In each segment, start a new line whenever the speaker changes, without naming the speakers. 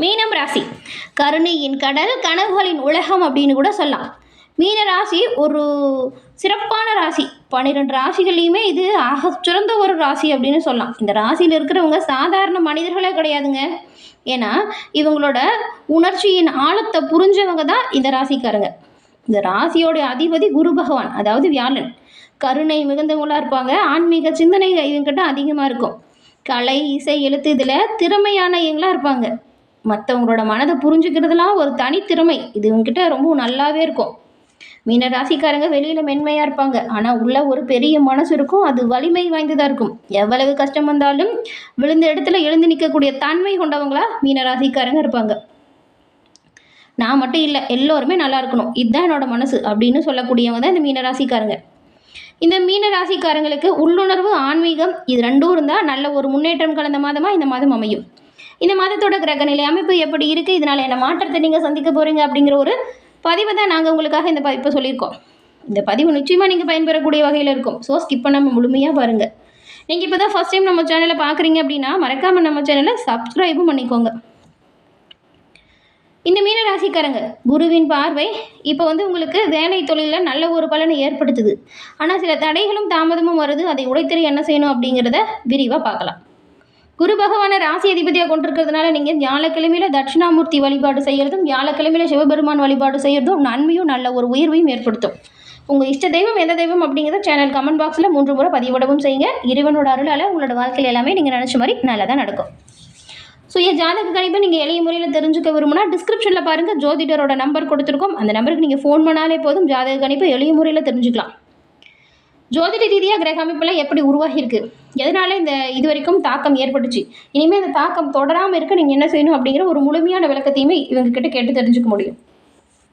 மீனம் ராசி. கருணையின் கடல் கனவுகளின் உலகம் அப்படின்னு கூட சொல்லலாம். மீன ராசி ஒரு சிறப்பான ராசி. பன்னிரெண்டு ராசிகள்லையுமே இது ஆக சிறந்த ஒரு ராசி அப்படின்னு சொல்லலாம். இந்த ராசியில் இருக்கிறவங்க சாதாரண மனிதர்களே கிடையாதுங்க. ஏன்னா இவங்களோட உணர்ச்சியின் ஆழத்தை புரிஞ்சவங்க தான் இந்த ராசிக்காரங்க. இந்த ராசியோட அதிபதி குரு பகவான் அதாவது வியாழன். கருணை மிகுந்தவங்களாக இருப்பாங்க. ஆன்மீக சிந்தனை இவங்ககிட்ட அதிகமாக இருக்கும். கலை இசை எழுத்து இதில் திறமையானவங்களாக இருப்பாங்க. மற்றவங்களோட மனதை புரிஞ்சுக்கிறதுலாம் ஒரு தனித்திறமை இது இவங்ககிட்ட ரொம்ப நல்லாவே இருக்கும். மீன ராசிக்காரங்க வெளியில் மென்மையாக இருப்பாங்க. ஆனால் உள்ள ஒரு பெரிய மனசு இருக்கும். அது வலிமை வாய்ந்ததாக இருக்கும். எவ்வளவு கஷ்டம் வந்தாலும் விழுந்த இடத்துல எழுந்து நிற்கக்கூடிய தன்மை கொண்டவங்களா மீன ராசிக்காரங்க இருப்பாங்க. நான் மட்டும் இல்லை எல்லோருமே நல்லா இருக்கணும். இதுதான் என்னோட மனசு அப்படின்னு சொல்லக்கூடியவங்க தான் இந்த மீன ராசிக்காரங்க. இந்த மீன ராசிக்காரங்களுக்கு உள்ளுணர்வு ஆன்மீகம் இது ரெண்டும் இருந்தால் நல்ல ஒரு முன்னேற்றம் கலந்த மாதமாக இந்த மாதம் அமையும். இந்த மாதத்தோட கிரக நிலை அமைப்பு எப்படி இருக்குது இதனால் என்ன மாற்றத்தை நீங்கள் சந்திக்க போகிறீங்க அப்படிங்கிற ஒரு பதிவை தான் நாங்கள் உங்களுக்காக இந்த பதிப்பை சொல்லியிருக்கோம். இந்த பதிவு நிச்சயமாக நீங்கள் பயன்பெறக்கூடிய வகையில் இருக்கும். ஸோ ஸ்கிப் பண்ணாமல் முழுமையாக பாருங்கள் நீங்கள் இப்போ தான் ஃபஸ்ட் டைம் நம்ம சேனலை பார்க்குறீங்க அப்படின்னா மறக்காமல் நம்ம சேனலை சப்ஸ்கிரைபும் பண்ணிக்கோங்க. இந்த மீன ராசிக்காரங்க குருவின் பார்வை இப்போ வந்து உங்களுக்கு வேலை தொழிலில் நல்ல ஒரு பலனை ஏற்படுத்துது. ஆனால் சில தடைகளும் தாமதமும் வருது. அதை உடைத்தறி என்ன செய்யணும் அப்படிங்கிறத விரிவாக பார்க்கலாம். குரு பகவானை ராசி அதிபதியாக கொண்டிருக்கிறதுனால நீங்கள் வியாழக்கிழமையில் தட்சிணாமூர்த்தி வழிபாடு செய்கிறதும் வியாழக்கிழமையில் சிவபெருமான் வழிபாடு செய்கிறதும் நன்மையும் நல்ல ஒரு உயர்வையும் ஏற்படுத்தும். உங்கள் இஷ்ட தெய்வம் எந்த தெய்வம் அப்படிங்கிறத சேனல் கமெண்ட் பாக்ஸில் மூன்று முறை பதிவிடவும் செய்யுங்க. இறைவனோட அருளால் உங்களோட வாழ்க்கையில் எல்லாமே நீங்கள் நினச்ச மாதிரி நல்லதாக நடக்கும். சுய ஜாதக கணிப்பை நீங்கள் எளிய முறையில் தெரிஞ்சுக்க விரும்புனா டிஸ்கிரிப்ஷனில் பாருங்கள் ஜோதிடரோட நம்பர் கொடுத்துருக்கோம். அந்த நம்பருக்கு நீங்கள் ஃபோன் பண்ணாலே போதும். ஜாதக கணிப்பை எளிய முறையில் தெரிஞ்சுக்கலாம். ஜோதிட ரீதியாக கிரக அமைப்புலாம் எப்படி உருவாகியிருக்கு எதனால இந்த இது வரைக்கும் தாக்கம் ஏற்பட்டுச்சு? இனிமேல் இந்த தாக்கம் தொடராமல் இருக்க நீங்கள் என்ன செய்யணும் அப்படிங்கிற ஒரு முழுமையான விளக்கத்தையுமே இவங்க கிட்ட கேட்டு தெரிஞ்சுக்க முடியும்.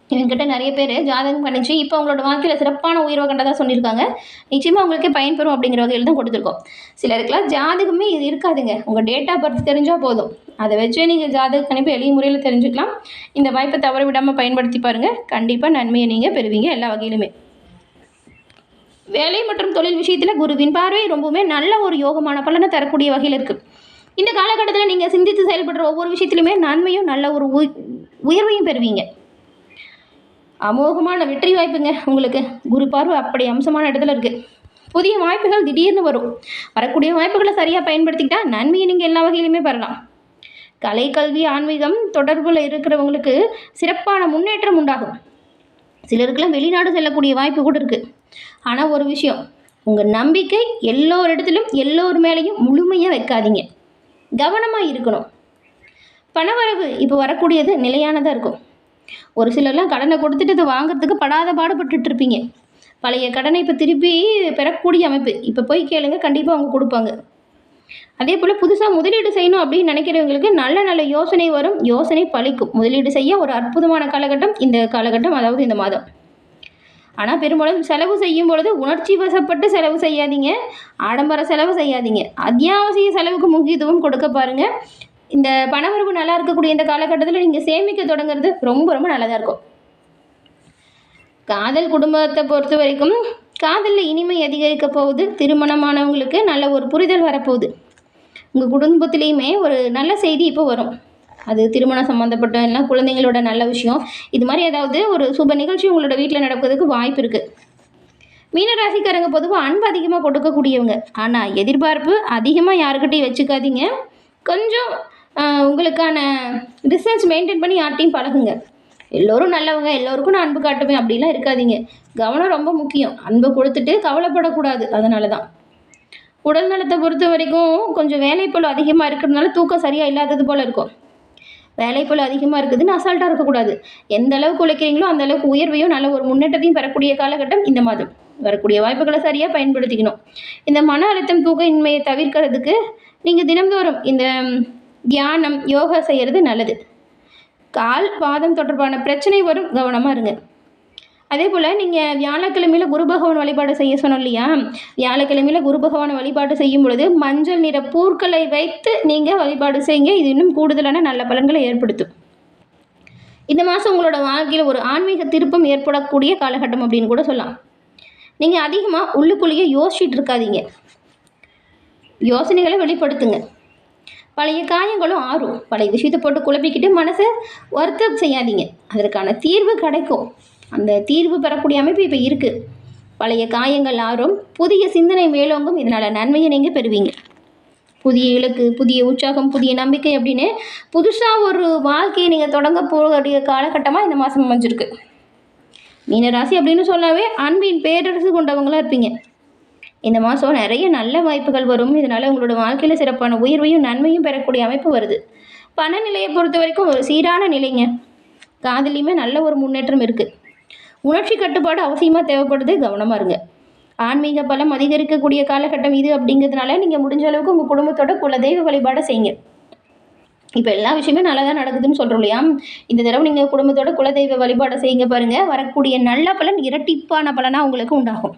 இவங்ககிட்ட நிறைய பேர் ஜாதகம் பண்ணிச்சு இப்போ அவங்களோட வாழ்க்கையில் சிறப்பான உயர்வை கண்டதாக சொல்லியிருக்காங்க. நிச்சயமாக அவங்களுக்கே பயன்பெறும் அப்படிங்கிற வகையில் தான் கொடுத்துருக்கோம். சிலருக்குலாம் ஜாதகமே இது இருக்காதுங்க. உங்கள் டேட் ஆஃப் பர்த் தெரிஞ்சால் போதும். அதை வச்சே நீங்கள் ஜாதக கணிப்பு எளிய முறையில் தெரிஞ்சுக்கலாம். இந்த வாய்ப்பை தவற விடாமல் பயன்படுத்தி பாருங்கள் கண்டிப்பாக நன்மையை நீங்கள் பெறுவீங்க எல்லா வகையிலுமே. வேலை மற்றும் தொழில் விஷயத்தில் குருவின் பார்வை ரொம்பவுமே நல்ல ஒரு யோகமான பலனை தரக்கூடிய வகையில் இருக்குது இந்த காலகட்டத்தில் நீங்கள் சிந்தித்து செயல்படுற ஒவ்வொரு விஷயத்துலையுமே நன்மையும் நல்ல ஒரு உய் உயர்வையும் பெறுவீங்க. அமோகமான வெற்றி வாய்ப்புங்க உங்களுக்கு. குரு பார்வை அப்படி அம்சமான இடத்துல இருக்குது புதிய வாய்ப்புகள் திடீர்னு வரும். வரக்கூடிய வாய்ப்புகளை சரியாக பயன்படுத்திக்கிட்டா நன்மையை நீங்கள் எல்லா வகையிலுமே பெறலாம். கலை கல்வி ஆன்மீகம் தொடர்பில் இருக்கிறவங்களுக்கு சிறப்பான முன்னேற்றம் உண்டாகும். சிலருக்கெல்லாம் வெளிநாடு செல்லக்கூடிய வாய்ப்பு கூட இருக்குது ஆனால் ஒரு விஷயம். உங்கள் நம்பிக்கை எல்லோரு இடத்துலையும் எல்லோர் மேலேயும் முழுமையாக வைக்காதீங்க. கவனமாக இருக்கணும். பணவரவு இப்போ வரக்கூடியது நிலையானதாக இருக்கும். ஒரு சிலர்லாம் கடனை கொடுத்துட்டு அதை வாங்குறதுக்கு படாத பாடுபட்டுட்டு இருப்பீங்க பழைய கடனை இப்போ திருப்பி பெறக்கூடிய அமைப்பு. இப்போ போய் கேளுங்க கண்டிப்பாக அவங்க கொடுப்பாங்க. அதே போல் புதுசாக முதலீடு செய்யணும் அப்படின்னு நினைக்கிறவங்களுக்கு நல்ல நல்ல யோசனை வரும். யோசனை பழிக்கும். முதலீடு செய்ய ஒரு அற்புதமான காலகட்டம் இந்த காலகட்டம் அதாவது இந்த மாதம். ஆனால் பெரும்பாலும் செலவு செய்யும் பொழுது உணர்ச்சி வசப்பட்டு செலவு செய்யாதீங்க. ஆடம்பர செலவு செய்யாதீங்க. அத்தியாவசிய செலவுக்கு முக்கியத்துவம் கொடுக்க பாருங்கள் இந்த பணவரவு நல்லா இருக்கக்கூடிய இந்த காலகட்டத்தில் நீங்கள் சேமிக்க தொடங்குறது ரொம்ப ரொம்ப நல்லதாக இருக்கும். காதல் குடும்பத்தை பொறுத்த வரைக்கும் காதலில் இனிமை அதிகரிக்க போகுது. திருமணமானவங்களுக்கு நல்ல ஒரு புரிதல் வரப்போகுது. உங்கள் குடும்பத்துலேயுமே ஒரு நல்ல செய்தி இப்போ வரும். அது திருமணம் சம்மந்தப்பட்ட எல்லாம் குழந்தைங்களோட நல்ல விஷயம். இது மாதிரி ஏதாவது ஒரு சுப நிகழ்ச்சி உங்களோட வீட்டில் நடக்கிறதுக்கு வாய்ப்பு இருக்குது மீனராசிக்காரங்க பொதுவாக அன்பு அதிகமாக கொடுக்கக்கூடியவங்க. ஆனால் எதிர்பார்ப்பு அதிகமாக யாருக்கிட்டையும் வச்சுக்காதீங்க. கொஞ்சம் உங்களுக்கான டிஸ்டன்ஸ் மெயின்டைன் பண்ணி யார்ட்டையும் பழகுங்க. எல்லோரும் நல்லவங்க எல்லோருக்கும் நான் அன்பு காட்டுவேன் அப்படிலாம் இருக்காதீங்க. கவனம் ரொம்ப முக்கியம். அன்பை கொடுத்துட்டு கவலைப்படக்கூடாது. அதனால தான் உடல் நலத்தை பொறுத்த வரைக்கும் கொஞ்சம் வேலைப்பளு அதிகமாக இருக்கிறதுனால தூக்கம் சரியாக இல்லாதது போல் இருக்கும். வேலைப்பளு அதிகமாக இருக்குதுன்னு அசால்ட்டாக இருக்கக்கூடாது. எந்த அளவுக்கு உழைக்கிறீங்களோ அந்த அளவுக்கு உயர்வையும் நல்ல ஒரு முன்னேற்றத்தையும் பெறக்கூடிய காலகட்டம் இந்த மாதம். வரக்கூடிய வாய்ப்புகளை சரியாக பயன்படுத்திக்கணும். இந்த மன அழுத்தம் தூக்க இன்மையை தவிர்க்கிறதுக்கு நீங்கள் தினம்தோறும் இந்த தியானம் யோகா செய்கிறது நல்லது. கால் பாதம் தொடர்பான பிரச்சனை வரும் கவனமாக இருங்க. அதே போல் நீங்கள் வியாழக்கிழமையில் குரு பகவான் வழிபாடு செய்ய சொன்னோம் இல்லையா? வியாழக்கிழமையில் குரு பகவான் வழிபாடு செய்யும் பொழுது மஞ்சள் நிற பூக்களை வைத்து நீங்கள் வழிபாடு செய்யுங்க. இது இன்னும் கூடுதலான நல்ல பலன்களை ஏற்படுத்தும். இந்த மாதம் உங்களோட வாழ்க்கையில் ஒரு ஆன்மீக திருப்பம் ஏற்படக்கூடிய காலகட்டம் அப்படின்னு கூட சொல்லலாம். நீங்கள் அதிகமாக உள்ளுக்குள்ளேயே யோசிச்சுட்டு இருக்காதீங்க. யோசனைகளை வெளிப்படுத்துங்க. பழைய காயங்களும் ஆறும். பழைய விஷயத்தை போட்டு குழப்பிக்கிட்டு மனசை வருத்தம் செய்யாதீங்க. அதற்கான தீர்வு கிடைக்கும். அந்த தீர்வு பெறக்கூடிய அமைப்பு இப்போ இருக்குது பழைய காயங்கள் ஆறும் புதிய சிந்தனை மேலோங்கும். இதனால் நன்மையை நீங்கள் பெறுவீங்க. புதிய இலக்கு புதிய உற்சாகம் புதிய நம்பிக்கை அப்படின்னு புதுசாக ஒரு வாழ்க்கையை நீங்கள் தொடங்க போகக்கூடிய காலகட்டமாக இந்த மாதம் அமைஞ்சிருக்கு. மீனராசி அப்படின்னு சொன்னாவே அன்பின் பேரரசு கொண்டவங்களாக இருப்பீங்க. இந்த மாதம் நிறைய நல்ல வாய்ப்புகள் வரும். இதனால் உங்களோட வாழ்க்கையில் சிறப்பான உயர்வையும் நன்மையும் பெறக்கூடிய அமைப்பு வருது. பண நிலையை பொறுத்த வரைக்கும் ஒரு சீரான நிலைங்க. காதலியுமே நல்ல ஒரு முன்னேற்றம் இருக்குது உணர்ச்சி கட்டுப்பாடு அவசியமாக தேவைப்படுது கவனமாக இருங்க. ஆன்மீக பலம் அதிகரிக்கக்கூடிய காலகட்டம் இது அப்படிங்கிறதுனால நீங்கள் முடிஞ்ச அளவுக்கு உங்கள் குடும்பத்தோட குலதெய்வ வழிபாடை செய்யுங்க. இப்போ எல்லா விஷயமே நல்லா தான் நடக்குதுன்னு சொல்கிறோம் இல்லையா? இந்த தடவை நீங்கள் குடும்பத்தோட குலதெய்வ வழிபாடை செய்யுங்க பாருங்கள் வரக்கூடிய நல்ல பலன் இரட்டிப்பான பலனாக உங்களுக்கு உண்டாகும்.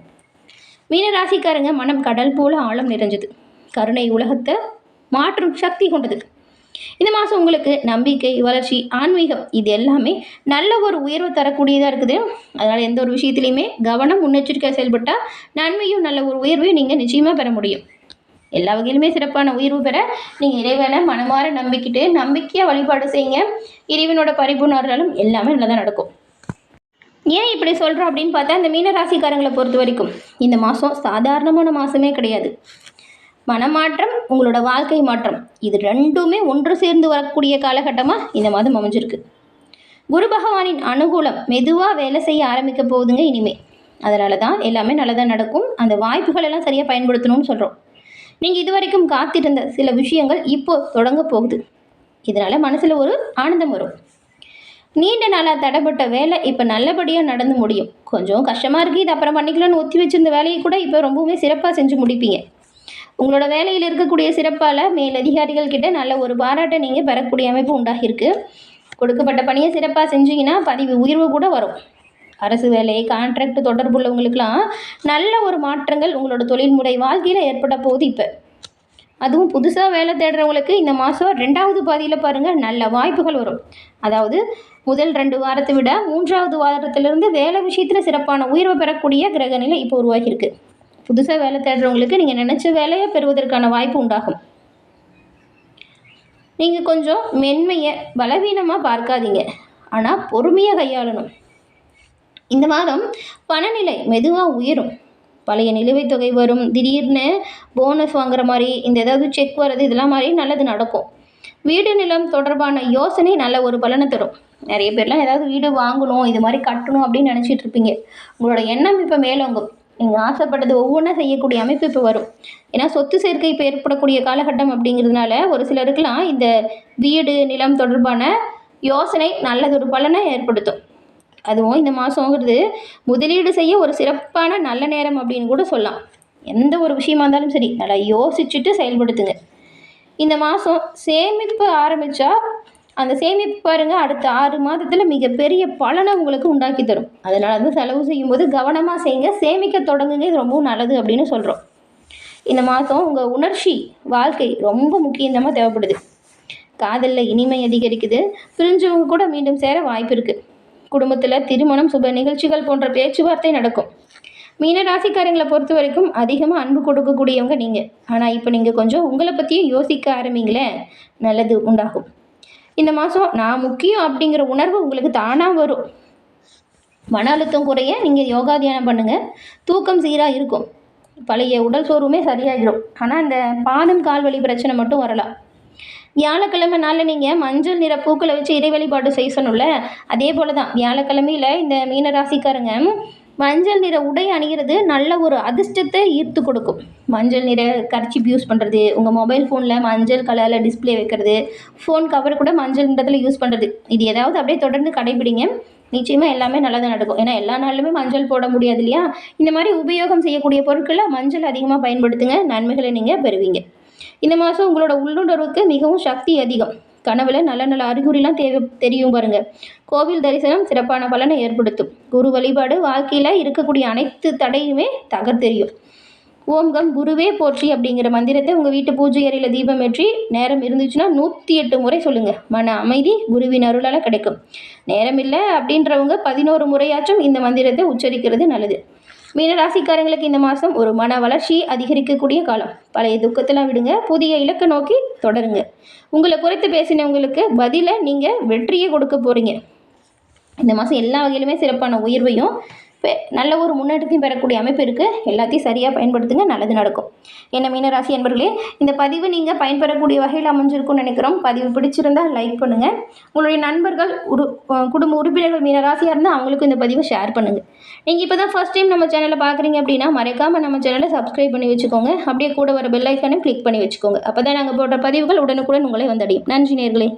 மீனராசிக்காரங்க மனம் கடல் போல ஆழம் நிறைஞ்சது. கருணை உலகத்தை மாற்றும் சக்தி கொண்டது. இந்த மாதம் உங்களுக்கு நம்பிக்கை வளர்ச்சி ஆன்மீகம் இது எல்லாமே நல்ல ஒரு உயர்வு தரக்கூடியதாக இருக்குது. அதனால் எந்த ஒரு விஷயத்துலையுமே கவனம் முன்னெச்சரிக்கையாக செயல்பட்டால் நன்மையும் நல்ல ஒரு உயர்வையும் நீங்கள் நிச்சயமாக பெற முடியும். எல்லா வகையிலுமே சிறப்பான உயர்வு பெற நீங்கள் இறைவனை மனமாற நம்பிக்கிட்டு நம்பிக்கையாக வழிபாடு செய்யுங்க. இறைவனோட பரிபூர்ணர்களும் எல்லாமே நல்லதாக நடக்கும். ஏன் இப்படி சொல்கிறோம் அப்படின்னு பார்த்தா இந்த மீன ராசிக்காரங்களை பொறுத்த வரைக்கும் இந்த மாதம் சாதாரணமான மாதமே கிடையாது. மனமாற்றம் உங்களோட வாழ்க்கை மாற்றம். இது ரெண்டுமே ஒன்று சேர்ந்து வரக்கூடிய காலகட்டமாக இந்த மாதம் அமைஞ்சிருக்கு. குரு பகவானின் அனுகூலம் மெதுவாக வேலை செய்ய ஆரம்பிக்க போகுதுங்க இனிமே. அதனால தான் எல்லாமே நல்லதாக நடக்கும். அந்த வாய்ப்புகள் எல்லாம் சரியாக பயன்படுத்தணும்னு சொல்கிறோம் நீங்கள் இது வரைக்கும் காத்திருந்த சில விஷயங்கள் இப்போ தொடங்க போகுது. இதனால் மனசில் ஒரு ஆனந்தம் வரும். நீண்ட நாளாக தடைப்பட்ட வேலை இப்போ நல்லபடியாக நடந்து முடியும். கொஞ்சம் கஷ்டமாக இருக்குது இது அப்புறம் பண்ணிக்கலாம்னு ஒத்தி வச்சிருந்த வேலையை கூட இப்போ ரொம்பவுமே சிறப்பாக செஞ்சு முடிப்பீங்க. உங்களோட வேலையில் இருக்கக்கூடிய சிறப்பால் மேலதிகாரிகள் கிட்ட நல்ல ஒரு பாராட்டை நீங்கள் பெறக்கூடிய அமைப்பு உண்டாகிருக்கு கொடுக்கப்பட்ட பணியை சிறப்பாக செஞ்சீங்கன்னா பதிவு உயர்வு கூட வரும். அரசு வேலை கான்ட்ராக்ட் தொடர்புள்ளவங்களுக்கெல்லாம் நல்ல ஒரு மாற்றங்கள் உங்களோட தொழில்முறை வாழ்க்கையில் ஏற்பட போகுது இப்போ. அதுவும் புதுசாக வேலை தேடுறவங்களுக்கு இந்த மாதம் ரெண்டாவது பாதியில் பாருங்கள் நல்ல வாய்ப்புகள் வரும். அதாவது முதல் ரெண்டு வாரத்தை விட மூன்றாவது வாரத்திலிருந்து வேலை விஷயத்தில் சிறப்பான உயர்வு பெறக்கூடிய கிரகநிலை இப்போ உருவாகியிருக்கு. புதுசாக வேலை தேடுறவங்களுக்கு நீங்கள் நினச்ச வேலையை பெறுவதற்கான வாய்ப்பு உண்டாகும். நீங்கள் கொஞ்சம் மென்மையை பலவீனமாக பார்க்காதீங்க. ஆனால் பொறுமையாக கையாளணும். இந்த மாதம் பணநிலை மெதுவாக உயரும். பழைய நிலுவைத் தொகை வரும். திடீர்னு போனஸ் வாங்குற மாதிரி இந்த ஏதாவது செக் வர்றது இதெல்லாம் மாதிரி நல்லது நடக்கும். வீடு நிலம் தொடர்பான யோசனை நல்ல ஒரு பலனை தரும். நிறைய பேர்லாம் ஏதாவது வீடு வாங்கணும் இது மாதிரி கட்டணும் அப்படின்னு நினச்சிட்டு இருப்பீங்க. உங்களோட எண்ணம் இப்போ மேலோங்கும். நீங்கள் ஆசைப்பட்டது ஒவ்வொன்றா செய்யக்கூடிய அமைப்பு இப்போ வரும். ஏன்னா சொத்து சேர்க்கை இப்போ ஏற்படக்கூடிய காலகட்டம் அப்படிங்கிறதுனால ஒரு சிலருக்கெல்லாம் இந்த வீடு நிலம் தொடர்பான யோசனை நல்லதொரு பலனை ஏற்படுத்தும். அதுவும் இந்த மாதங்கிறது முதலீடு செய்ய ஒரு சிறப்பான நல்ல நேரம் அப்படின்னு கூட சொல்லலாம். எந்த ஒரு விஷயமா இருந்தாலும் சரி நல்லா யோசிச்சுட்டு செயல்படுத்துங்க. இந்த மாதம் சேமிப்பு ஆரம்பித்தா அந்த சேமிப்பு பாருங்கள் அடுத்த ஆறு மாதத்தில் மிகப்பெரிய பலனை உங்களுக்கு உண்டாக்கி தரும். அதனால வந்து செலவு செய்யும்போது கவனமாக செய்யுங்க சேமிக்க தொடங்குங்க இது ரொம்பவும் நல்லது அப்படின்னு சொல்கிறோம் இந்த மாதம் உங்கள் உணர்ச்சி வாழ்க்கை ரொம்ப முக்கியமாக தேவைப்படுது. காதலில் இனிமை அதிகரிக்குது பிரிஞ்சவங்க கூட மீண்டும் சேர வாய்ப்பு இருக்குது குடும்பத்தில் திருமணம் சுப நிகழ்ச்சிகள் போன்ற பேச்சுவார்த்தை நடக்கும். மீன ராசிக்காரங்களை பொறுத்த வரைக்கும் அதிகமாக அன்பு கொடுக்கக்கூடியவங்க நீங்கள் ஆனால் இப்போ நீங்கள் கொஞ்சம் உங்களை பற்றியும் யோசிக்க ஆரம்பிங்களேன் நல்லது உண்டாகும். இந்த மாதம் நான் முக்கியம் அப்படிங்கிற உணர்வு உங்களுக்கு தானாக வரும். மன அழுத்தம் குறைய நீங்கள் யோகா தியானம் பண்ணுங்கள் தூக்கம் சீராக இருக்கும். பழைய உடல் சோர்வுமே சரியாகிடும் ஆனால் இந்த பாதம் கால் வலி பிரச்சனை மட்டும் வரலாம். வியாழக்கிழமை நாளில் நீங்கள் மஞ்சள் நிற பூக்களை வச்சு இறை வழிபாடு அதே போல் தான் வியாழக்கிழமையில் இந்த மீன ராசிக்காரங்க மஞ்சள் நிற உடை அணிகிறது நல்ல ஒரு அதிர்ஷ்டத்தை ஈர்த்து கொடுக்கும். மஞ்சள் நிற கர்ச்சிப் யூஸ் பண்ணுறது உங்கள் மொபைல் ஃபோனில் மஞ்சள் கலரில் டிஸ்ப்ளே வைக்கிறது ஃபோன் கவர் கூட மஞ்சள் நிறத்தில் யூஸ் பண்ணுறது இது ஏதாவது அப்படியே தொடர்ந்து கடைபிடிங்க. நிச்சயமாக எல்லாமே நல்லதாக நடக்கும். ஏன்னா எல்லா நாளுமே மஞ்சள் போட முடியாது இல்லையா? இந்த மாதிரி உபயோகம் செய்யக்கூடிய பொருட்களை மஞ்சள் அதிகமாக பயன்படுத்துங்க. நன்மைகளை நீங்கள் பெறுவீங்க. இந்த மாதம் உங்களோட உள்ளுணர்வுக்கு மிகவும் சக்தி அதிகம். கனவுல நல்ல நல்ல அறிகுறிலாம் தேவை தெரியும் பாருங்க. கோவில் தரிசனம் சிறப்பான பலனை ஏற்படுத்தும். குரு வழிபாடு வாழ்க்கையில் இருக்கக்கூடிய அனைத்து தடையுமே தகர்த்தெரியும் ஓம்கம் குருவே போற்றி அப்படிங்கிற மந்திரத்தை உங்கள் வீட்டு பூஜை அறையில் தீபம் ஏற்றி நேரம் இருந்துச்சுன்னா நூற்றி எட்டு முறை சொல்லுங்கள் மன அமைதி குருவின் அருளால் கிடைக்கும். நேரம் இல்லை அப்படின்றவங்க பதினோரு முறையாச்சும் இந்த மந்திரத்தை உச்சரிக்கிறது நல்லது. மீனராசிக்காரங்களுக்கு இந்த மாதம் ஒரு மன வளர்ச்சி அதிகரிக்கக்கூடிய காலம். பழைய துக்கத்தெல்லாம் விடுங்க. புதிய இலக்கை நோக்கி தொடருங்க. உங்களை குறைத்து பேசினவங்களுக்கு பதிலை நீங்கள் வெற்றியை கொடுக்க போகிறீங்க இந்த மாதம் எல்லா வகையிலுமே சிறப்பான உயர்வையும் நல்ல ஒரு முன்னேற்றத்தையும் பெறக்கூடிய அமைப்பு இருக்குது எல்லாத்தையும் சரியாக பயன்படுத்துங்க நல்லது நடக்கும். என்ன மீனராசி என்பர்களே இந்த பதிவு நீங்கள் பயன்பெறக்கூடிய வகையில் அமைஞ்சிருக்கும்னு நினைக்கிறோம். பதிவு பிடிச்சிருந்தால் லைக் பண்ணுங்கள் உங்களுடைய நண்பர்கள் உரு குடும்ப உறுப்பினர்கள் மீனராசியாக இருந்தால் அவங்களுக்கும் இந்த பதிவை ஷேர் பண்ணுங்கள் நீங்கள் இப்போ தான் ஃபஸ்ட் டைம் நம்ம சேனலை பார்க்குறீங்க அப்படின்னா மறக்காமல் நம்ம சேனலை சப்ஸ்கிரைப் பண்ணி வச்சுக்கோங்க. அப்படியே கூட வர பெல் ஐக்கானையும் கிளிக் பண்ணி வச்சுக்கோங்க. அப்போ தான் நாங்கள் போடுற பதிவுகள் உடனுக்குடன் உங்களை வந்தடையும். நன்றி நேர்களே.